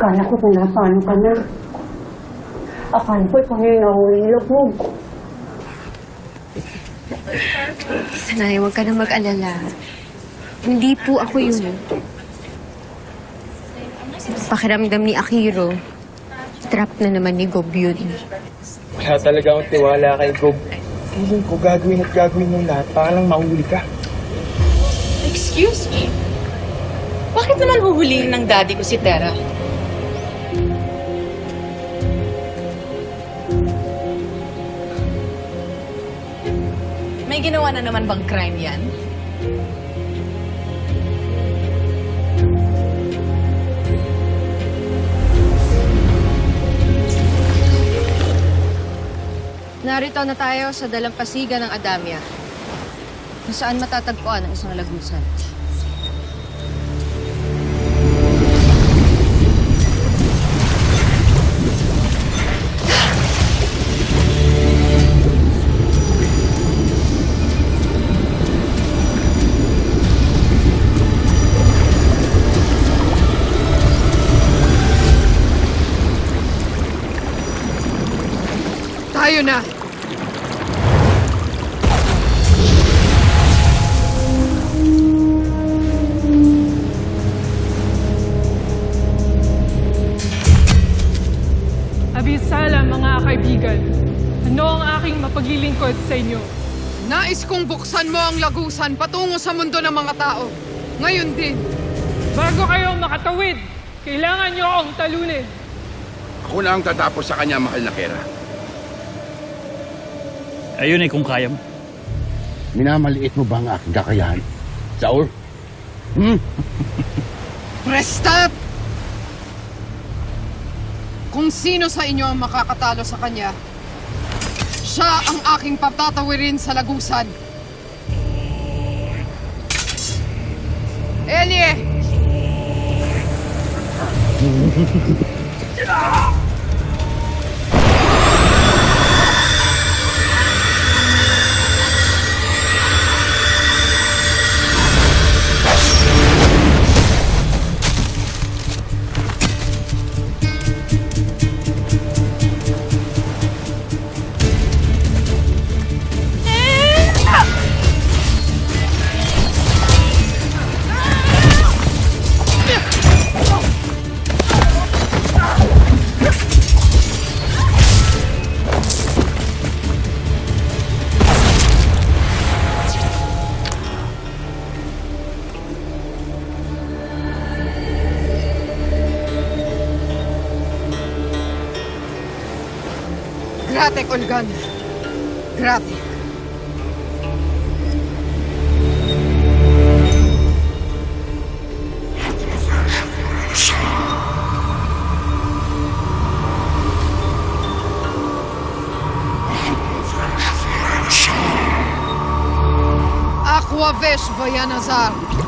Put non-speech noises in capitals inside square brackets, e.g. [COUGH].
Akala ko pinapano ka na. Akala ko ikaw na yung nahulilog mo. Sanay, huwag ka na mag-alala. Hindi po ako yun. Pakiramdam ni Akiro, trap na naman ni Gob yun. Wala talaga akong tiwala kay Gob. Feeling ko gagawin at gagawin yung lahat para lang mahuli ka. Excuse me? Bakit naman huhulihin ng daddy ko si Tera? May ginawa na naman bang crime yan? Narito na tayo sa dalampasigan ng Adamya, kung saan matatagpuan ang isang lagusan. Tayo na! Abisala mga kaibigan, ano ang aking mapaglilingkod sa inyo? Nais kong buksan mo ang lagusan patungo sa mundo ng mga tao. Ngayon din. Bago kayo makatawid, kailangan niyo akong talunin. Ako na ang tatapos sa kanya, mahal na Kera. Ayun eh kung kaya mo. Minamaliit mo ba ang aking kakayahan? Saul? Hmm? [LAUGHS] Prestat! Kung sino sa inyo ang makakatalo sa kanya, siya ang aking patatawirin sa lagusan. Elie! [LAUGHS] Grate, Olgan. Grate. Aqua Vesh Vayanazar.